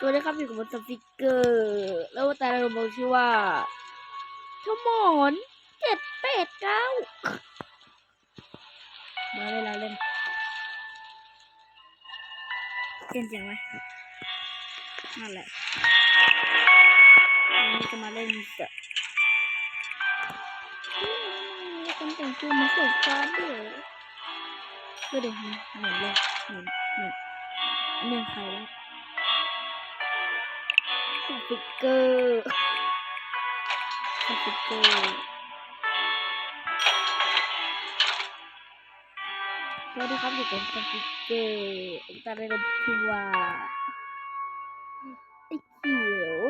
ตัวนี้ครับอยู่กับบนสติกเกอร์ แล้วแต่เราบอกชื่อว่าทมอนเจ็ดแปดเก้ามาเวลาเล่นเล่นเสียงไหมนั่นแหละวันนี้จะมาเล่นกับคนแต่งตัวมาสงกรารด้วยก็เดี๋ยวเหมือนเลยเหมือนเหมือนอันนี้ใครแล้ว สติกเกอร์สติกเกอร์สวัสดีครับอยู่กับสติกเกอร์ตาได้รับชื่อว่าไอ้เขียว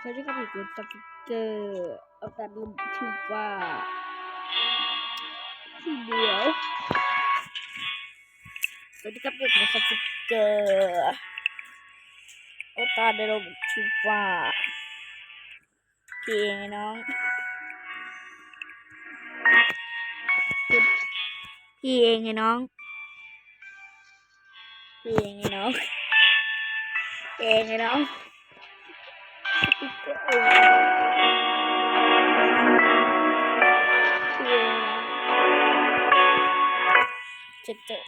สวัสดีครับอยู่กับสติกเกอร์อุตาได้รับชื่อว่าสีเหลียวสวัสดีครับอยู่กับสติกเกอร์ ตาเดโรบุชื่อว่าพี่เองไงน้องพี่เองไงน้องพี่เองไงน้องเองไงน้องพี่เองนะจะเจอ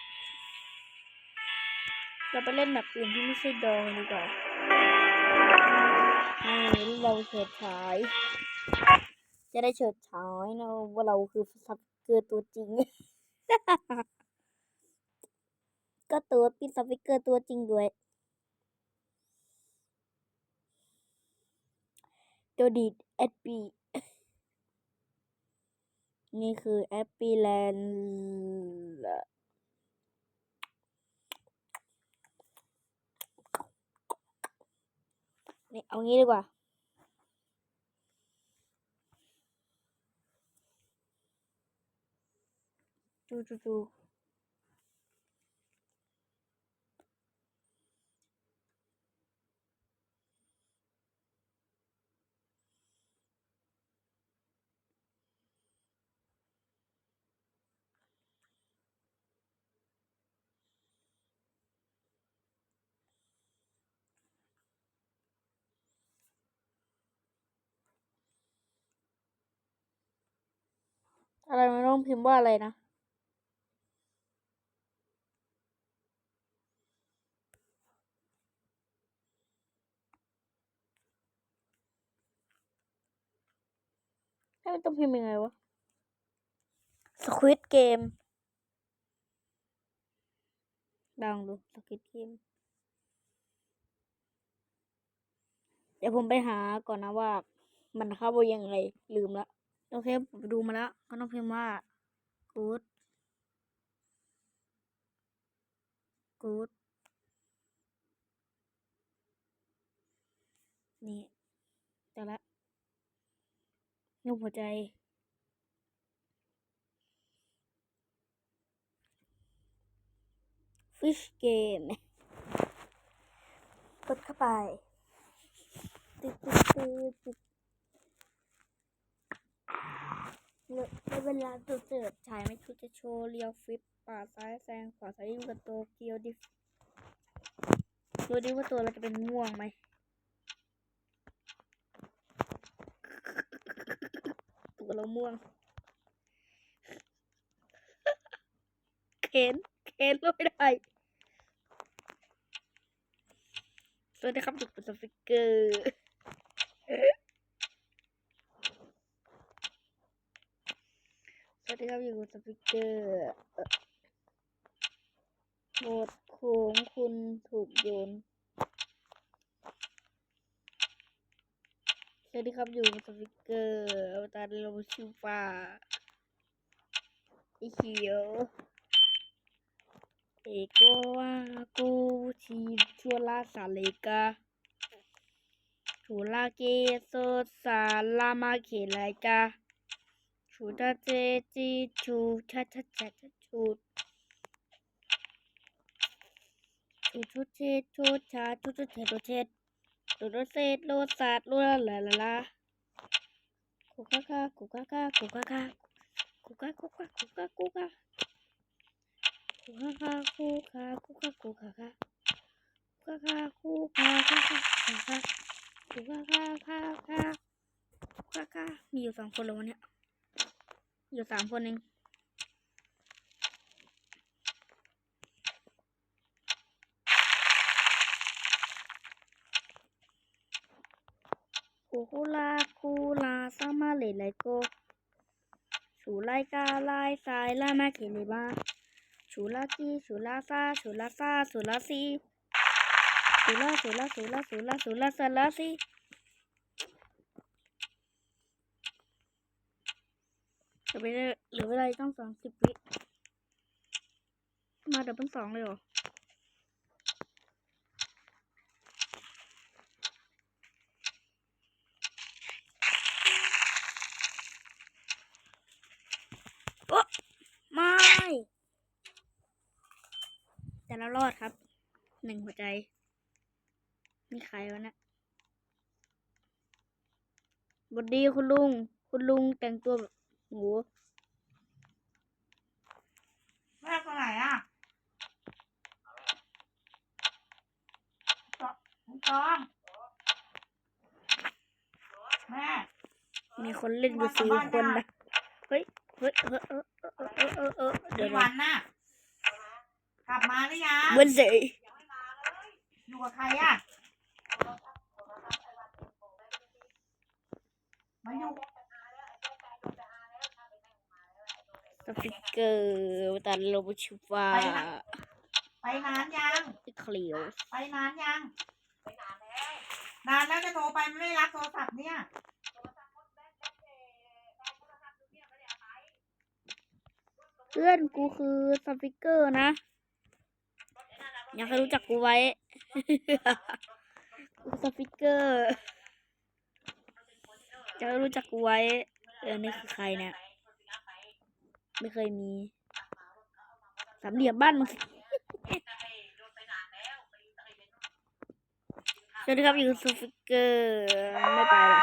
เราไปเล่นแบบอื่นที่ไม่ใช่ดองดีกว่า เราเฉิดฉาย จะได้เฉิดฉายนะว่าเราคือซับเกอร์ตัวจริง ก็ตัวปีซับเกอร์ตัวจริงด้วยตัวดีดแอปปี้นี่คือแอปปี้แลนด์ นี่เอางี้ดีกว่า จูจูจู อะไรมันต้องพิมพ์ว่าอะไรนะ ให้มันต้องพิมพ์ยังไงวะ Squid Game ลองดู Squid Game เดี๋ยวผมไปหาก่อนนะว่ามันเข้าว่ายังไงลืมละ โอเคผมไปดูมาแล้ว ก็ต้องพิมพ์ว่า good good นี่แต่ละรูปหัวใจ fish game กดเข้าไปตึ๊ดตึ๊ดตึ๊ดตึ๊ด ในเวลาตัวเสิร์ชายไม่คิดจะโชว์เรียวฟิปป่าซ้ายแซงขวาซ้ายยู่กับโตเกียวดิดูดิว่าตัวเราจะเป็นม่วงไหมตัวเราม่วงเข็นเข็นไม่ได้สวัสดีครับจุดสฟิกเกอร์ สวัสดีครับอยู่สฟิเกอร์โหมดโค้งคุณถูกโยน สวัสดีครับอยู่สฟิเกอร์อวตารโลชิวฟ้าอีเขียวเอกโกวากูชีชัวลาสาเลกาชูลาเกโซสาลามาเขลายกา ชูดาเจจีชูชาชาชาชาชูชูชูเชชูชาชูชูเชโดเชโดโดเซโลซาโลลาลาลาคุกคาคุกคาคุกคาคุกคาคุกคาคุกคาคุกคาคุกคาคุกคาคุกคาคุกคาคุกคาคุกคาคุกคาคุกคาคุกคาคุาคาคุามีอยู่สองคนแล้วเนี้ย เนี้ยอยู่สามคนเองกูคูลาคูลาซามาเลไลโกชูไลกาไลซายลามาเคเลบาชูลากีชูลาซาชูลาซาชูลาซีชูลาชูลาชูลาชูลาชูลาซาลาซี เห ลือเวลาเหลือเวลาต้องสองสิบวิ มาดับเบิลสองเลยเหรอโอ๊ะไม่แต่เรารอดครับ หนึ่งหัวใจ นี่ใครวะเนะบดดีคุณลุง คุณลุงแต่งตัวแบบ โหแม่ตัวไหนอะจอคุณจอมแม่ มีคนเล่นอยู่สี่คนนะเฮ้ยเฮ้ยเออเออเออเออเออเออเดี๋ยวกี่วันน่ะกลับมาหรือยังเวนเซอยู่กับใครอะมันอยู่ สปิเกอร์ตันโลบุชิวาไปนานยังเคลียวไปนานยังนานแล้วจะโทรไปมันไม่รับโทรศัพท์เนี่ยเพื่อนกูคือสปิเกอร์นะอยากให้รู้จักกูไว้กูสปิเกอร์อยากให้รู้จักกูไว้เออนี่คือใครเนี่ย ไม่เคยมี สามเหลี่ยมบ้านมึงสิสวัสดีครับอยู่สปิเกอร์ไม่ไปหรอก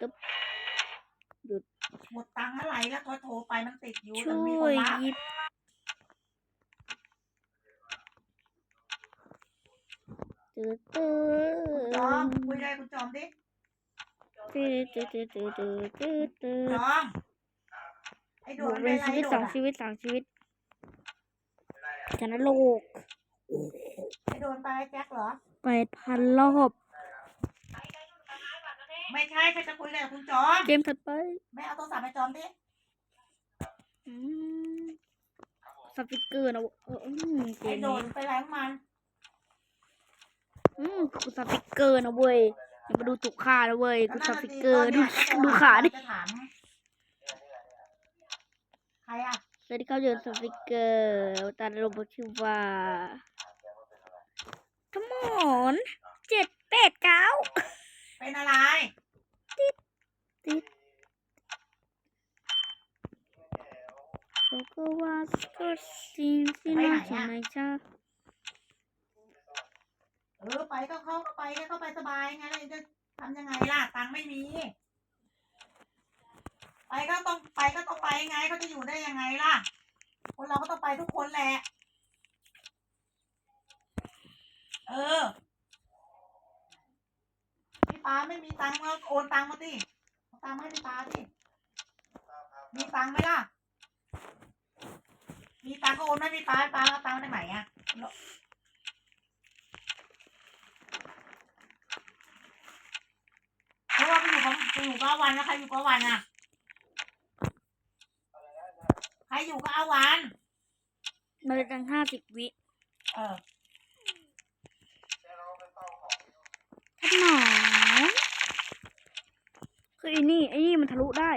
ตึ๊บหยุดหมดตังค์อะไรแล้วโทรโทรไปมันติดอยู่ช่แต่มีควนยรับหยิบตื้อตื้จอมอคุยอะไรคุณจอมดิตื้อตื้อตื้อตื้อตื้อตื้อตื้อจอมไอ้ โดบวดกมันเป็เป็นนอะไรชีวิตโดสดองอะชีวิตสามชีวิตชนะโลกไอ้โดนไปไอ้แจ็คเหรอแปดพันรอบ ไม่ใช่ใครจะคุยอะไรกับคุณจอมเกมถัดไปไม่เอาโทรศัพท์ไปจอมดิอืมสปิเกอร์นะเอออืมเกไอ้มโดนี้นไปแรงมันอืมกูสปิเกอร์นะเว้ยอย่ามาดูถูกค่านะเว้ยกูสแล้วปินั่นเกอร์น่ะดูสิตอนดูเนี้ยขาดิจะถามใค รอะสวัสดีครับอยู่สปิเกอร์ตาโรบชิวาขมอนเจ็ดแปดเก้าเป็นอะไร ติดโกโกวาสก็ซินซินาจิไหนจ้าเออไปก็เข้าก็ไปก็เข้าไปสบายไงแล้วจะทำยังไงล่ะตังค์ไม่มี ไปก็ต้องไปก็ต้องไปไงเขาจะอยู่ได้ยังไงล่ะ คนเราก็ต้องไปทุกคนแหละ เออพี่ป้าไม่มีตังค์แล้วโอนตังค์มาดิตังค์มาให้พี่ป้าดิมีตังค์ไหมล่ะ มีตังค์ก็โอนให้พี่ป้าพี่ป้าเอาตังค์ได้ไหนอะเพราะว่าไปอยู่กับไปอยู่กับอาวันแล้วใครอยู่กับอาวันอะ ใครอยู่กับอาวันมาเลยตั้งห้าสิบวิเออขนมคือไอ้นี่ไอ้นี่มันทะลุได้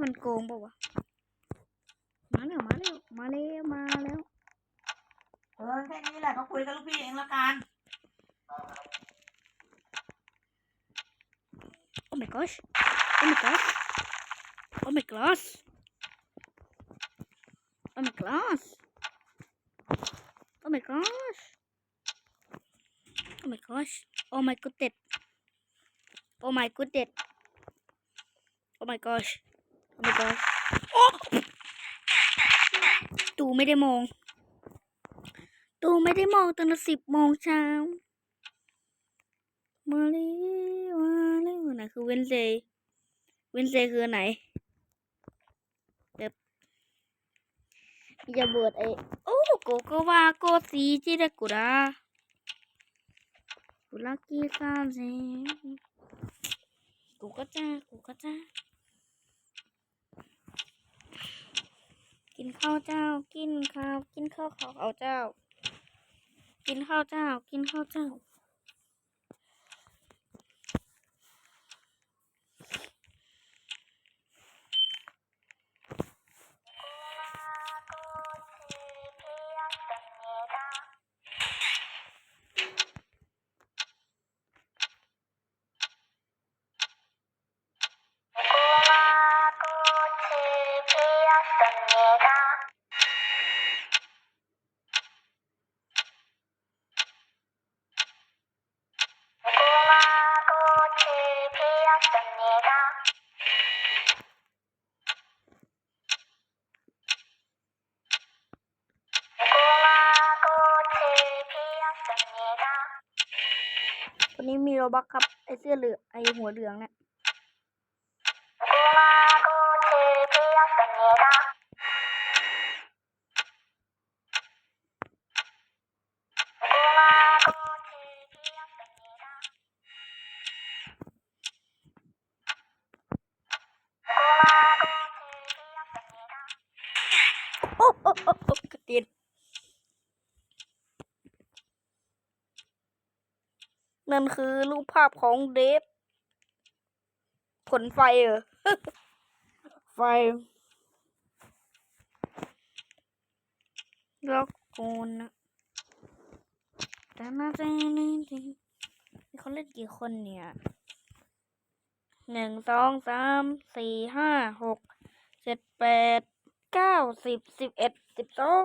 มันโกงเปล่าวะ มาแล้วมาแล้วมาแล้วมาแล้ว เออแค่นี้แหละก็คุยกับลูกพี่เองละกัน Oh my gosh. Oh my gosh. Oh my gosh. My gosh. Oh my gosh. Oh my gosh. Oh my goodness. Oh my goodness. Oh my gosh. Oh my gosh. ตูไม่ได้มอง ตูไม่ได้มองตั้งแต่สิบโมงเช้ามาเลยมาเลยคนไหนคือเวนเซย์เวนเซย์คือไหนเดี๋ยว จะเบิดไอ้โอ้โกโกวาโกซีจิเดกุระกุลากิซาเซกูก็จ้ากูก็จ้ากินข้าวเจ้า กินข้าว กินข้าวขาวเอาเจ้า กินข้าวเจ้า กินข้าวเจ้า โรบักครับ ไอเสื้อเหลืองไอหัวเหลืองเนี่ยาพของเดฟผลไฟเหรอไฟล็อกโกนนะแต่น่าจะนี่เขาเล่นกี่คนเนี่ยหนึ่งสองสามสี่ห้าหกเจ็ดแปดเก้าสิบสิบเอ็ดสิบสอง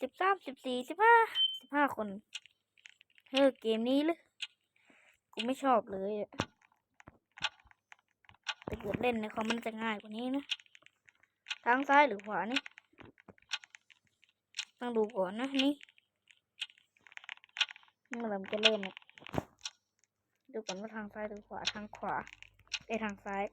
สิบสามสิบสี่สิบห้าสิบห้าคนเฮ้ยเกมนี้เลย กูไม่ชอบเลยอะแต่เกิดเล่นในคอมมันจะง่ายกว่านี้นะ ทางซ้ายหรือขวานี่ต้องดูก่อนนะนี่เมื่อไหรมันจะเริ่มเนี่ยดูก่อนว่าทางซ้ายหรือขวาทางขวาไอทางซ้าย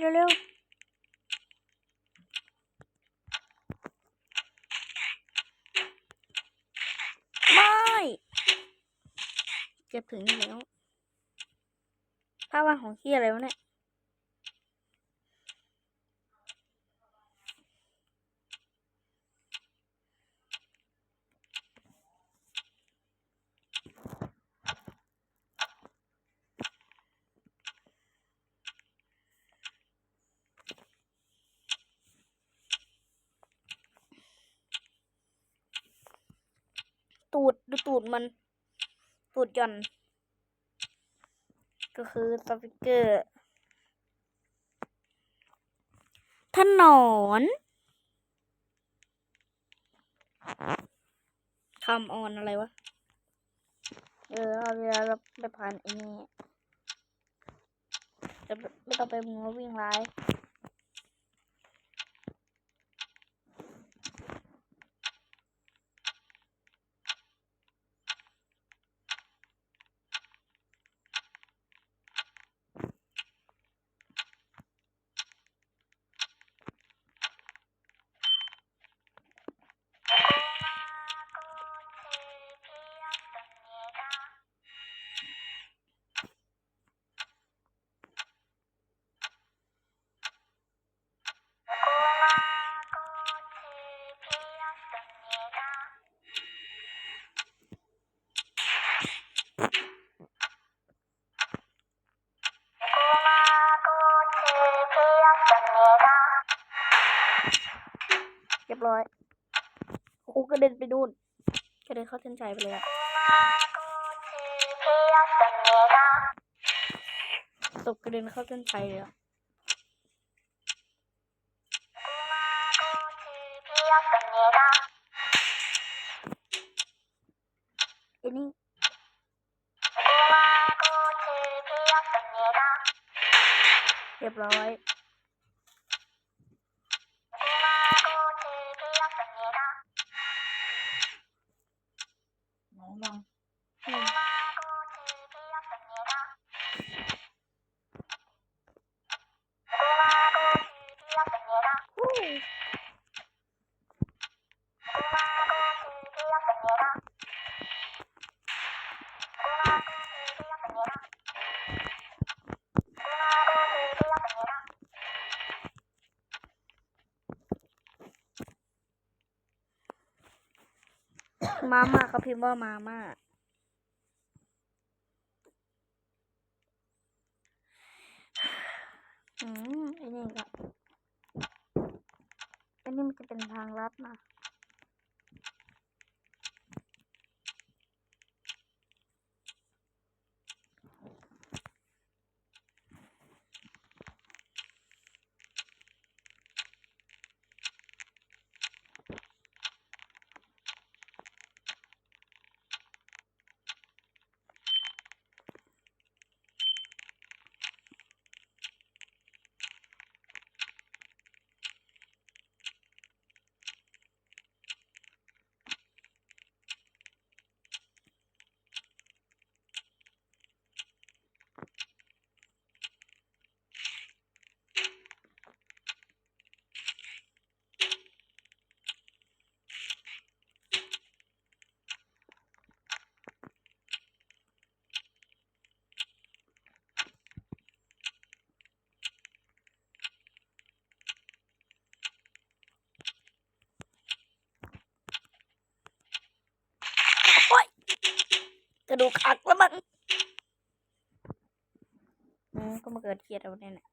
เร็วๆไม่ เก็บถึงนี่แล้วภาพวาดของที่อะไรวะเนี่ย ตูดดูตูดมัน ตูดหย่อน ก็คือสติกเกอร์ถนนคำออนอะไรวะ เออเอาเวลาเราไปผ่านไอ้นี่จะไม่ต้องไปมัววิ่งไล่ เด็นไปนู่นกระเด็นเข้าเส้นชัยไปเลยอะตกกระเด็นเข้าเส้นชัยเลยอะไอ้นี่เรียบร้อย มาม่าเขาพิมพ์ว่ามาม่าอืมอันนี้ก็อันนี้มันจะเป็นทางลัดนะโอ๊ยกระ ดูกหักแล้วมันอืมก็มาเกิดเครียดเอาเนี่ยแหละ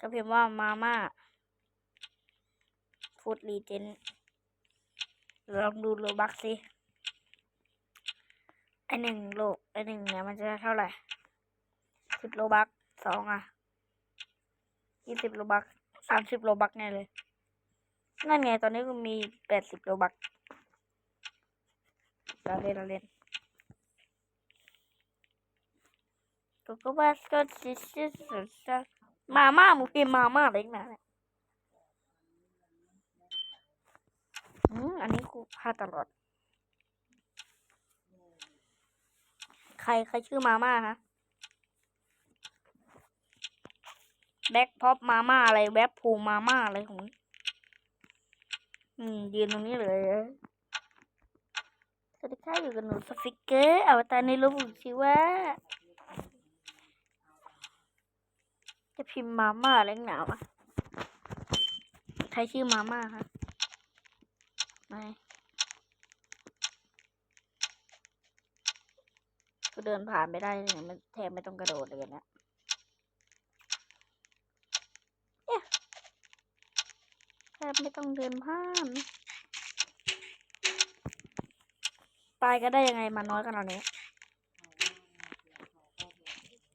ก็พิมพ์ว่ามาม่าฟูดรีเจนลองดูโลบักสิไอหนึ่งโลไอหนึ่งเนี่ยมันจะเท่าไหร่สิบโลบักสองอะยี่สิบโลบักสามสิบโลบักแน่เลย นั่นไงตอนนี้ก็มีแปดสิบโลบักเราเล่นเราเล่นก็ก็ว่าก็ชิชิชิมาม่ามึงพิมมาม่าเล็กนะเนี่ยอืมอันนี้กูพลาดตลอด ใครใครชื่อมาม่าฮะแบ็คพ็อปมาม่าอะไรแว็บพูมาม่าอะไรของมึง อืมยืนตรงนี้เลยสวัสดีค่ะอยู่กับหนูสฟิกเกอร์อวตารในรูปชื่อว่า จะพิมพ์มาม่าอะไรหนาวอะใครชื่อมาม่าคะไม่ก็เดินผ่านไม่ได้เนี่ยมันแทบไม่ต้องกระโดดเลยนะเนี่ยแท บไม่ต้องเดินผ่านตายก็ได้ยังไงมาน้อยขนาดนี้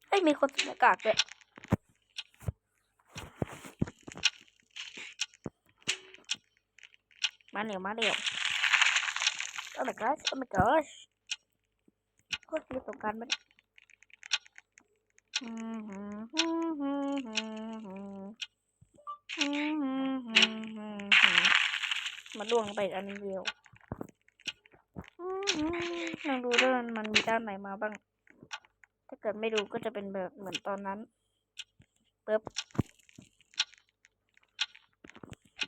เฮ้ย มีคนใส่หน้ากากด้วยมาเร็วมาเร็ว Oh my gosh Oh my gosh โอ้ยมีสงกรารไหมเนี่ยมา ล่วงไปอันเดียวลองดูด้วยมันมันมีด้านไหนมาบ้าง ถ้าเกิดไม่ดูก็จะเป็นแบบเหมือนตอนนั้นปึ๊บ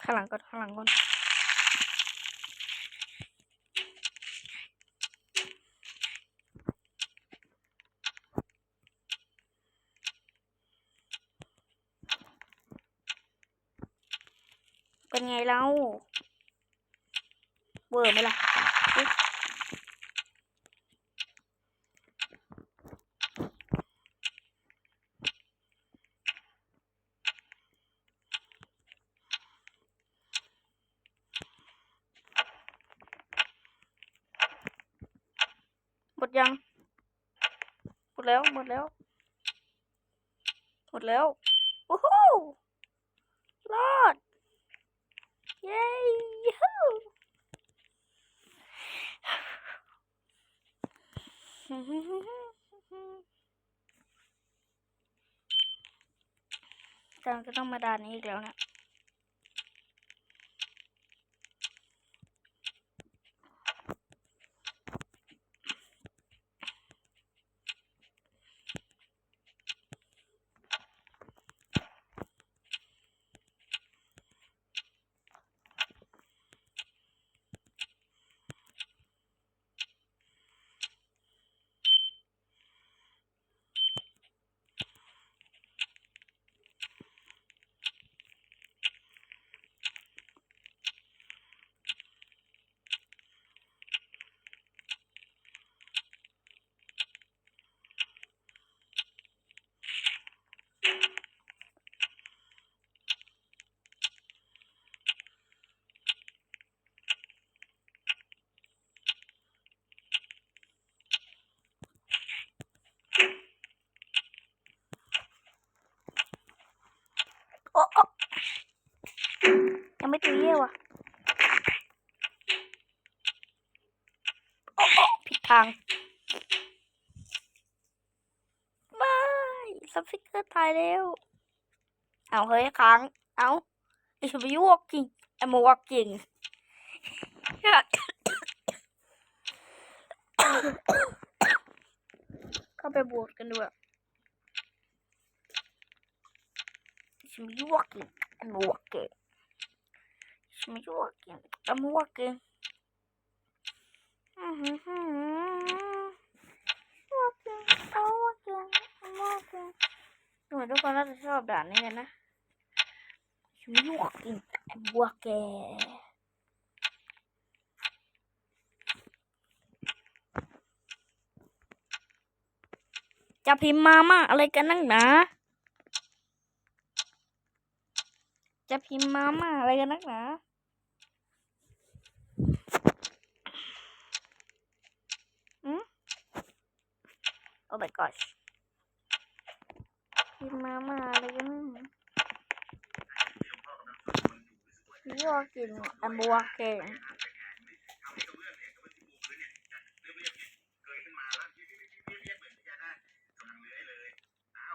ข้างหลังก่อนข้างหลังก่อนเป็นไงเล่า เวอร์ไหมล่ะอุ๊ย ยัง หมดแล้ว หมดแล้ว หมดแล้ว โอ้โหรอด เย้ยู แต่มันก็ต้องมาด่านนี้อีกแล้วนะ โอ้โอ้ยังไม่ตีเยี่ยวอะโอ้โอ้ผิดทางบายซับฟิกเกอร์ตายแล้ว เอาเฮ้ยค้าง เอาไอชมยูวอกจริงไอโมวอกจริงเข้าไปบวชกันด้วยชมยูวอกจริงไอโมวอกจริงชมยูวอกจริงไอโมวอกจริง เหมือนทุกคนน่าจะชอบด่านนี้กันนะ Should be walking and walking. จะพิมพ์มามาอะไรกันนั่งหนาจะพิมพ์มาม่าอะไรกันนักหนาอืม โอ้ my gosh พิมพ์มาม่าอะไรกันนักหนาพี่วกินอันบัวเก่ง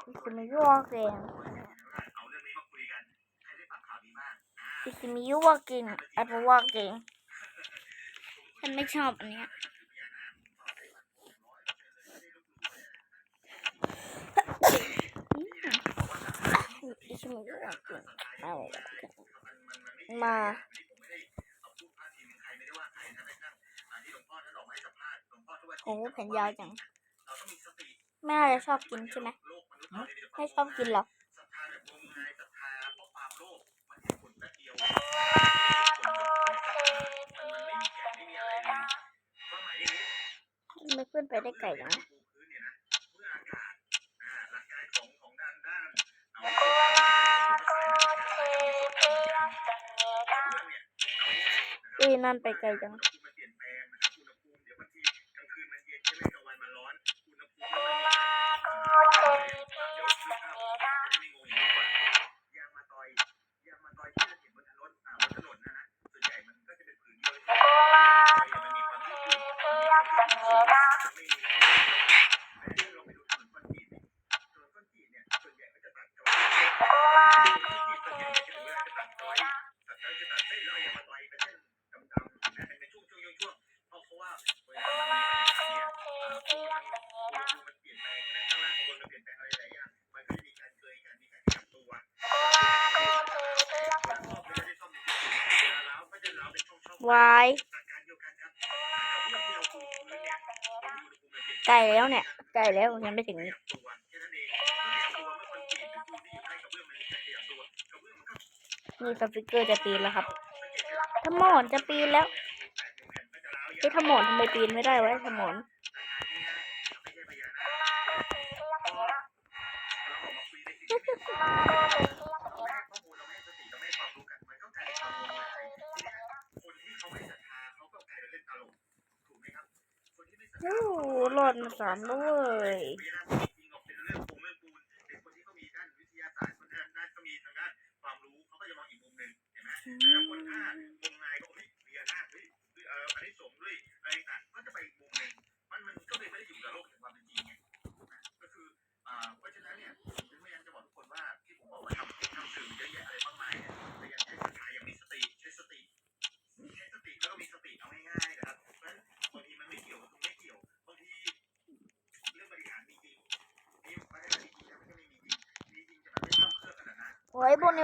พี่ไม่ว่าเก่ง If you walking at walking ฉันไม่ชอบอันเนี้ยอีฉันไม่ walking เอา มา โอ้แผ่นยาวจังแม่น่าจะชอบกินใช่ไหมไม่ชอบกินหรอไม่ขึ้นไปได้ไกลจัง นะอุ้ยนั่นไปไกลจัง วายไกลแล้วเนี่ยไกลแล้วยังไม่ถึงนี่สปิกเกอร์จะปีนแล้วครับทมอนจะปีนแล้วไอ้ทมอนทำไมปีนไม่ได้วะไอ้ทมอน ดมาสามด้วย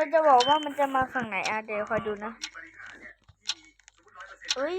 ันจะบอกว่ามันจะมาฝั่งไหนอะเดี๋ยวคอยดูนะเฮ้ย